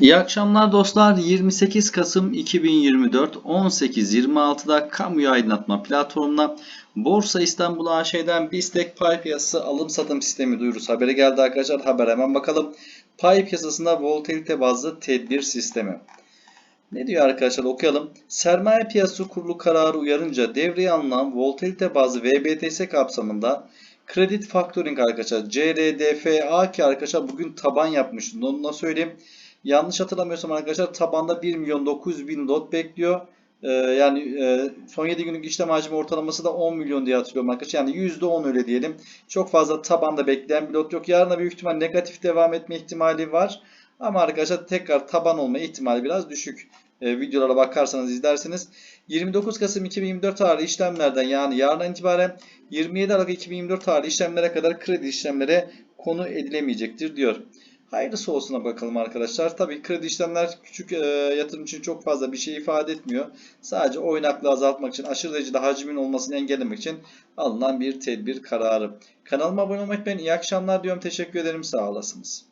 İyi akşamlar dostlar. 28 Kasım 2024 18.26'da kamuya aydınlatma platformuna Borsa İstanbul AŞ'den BISTEK pay piyasası alım satım sistemi duyurusu haberi geldi arkadaşlar. Haber hemen bakalım. Pay piyasasında volatilite bazlı tedbir sistemi. Ne diyor arkadaşlar okuyalım. Sermaye piyasası kurulu kararı uyarınca devreye alınan volatilite bazlı VBTS kapsamında Credit Factoring arkadaşlar CRDFA ki arkadaşlar bugün taban yapmıştı. Onu da söyleyeyim. Yanlış hatırlamıyorsam arkadaşlar tabanda 1 milyon 900 bin lot bekliyor. Ee, yani e, son 7 günlük işlem hacmi ortalaması da 10 milyon diye hatırlıyorum arkadaşlar. Yani %10 öyle diyelim. Çok fazla tabanda bekleyen bir lot yok. Yarına büyük ihtimal negatif devam etme ihtimali var. Ama arkadaşlar tekrar taban olma ihtimali biraz düşük. Ee, videolara bakarsanız izlersiniz. 29 Kasım 2024 tarihli işlemlerden yani yarından itibaren 27 Aralık 2024 tarihli işlemlere kadar kredi işlemlere konu edilemeyecektir diyor. Hayırlısı olsuna bakalım arkadaşlar. Tabii kredi işlemler küçük e, yatırım için çok fazla bir şey ifade etmiyor. Sadece oynaklığı azaltmak için, aşırı derecede hacmin olmasını engellemek için alınan bir tedbir kararı. Kanalıma abone olmayı unutmayın. İyi akşamlar diyorum. Teşekkür ederim. Sağ olasınız.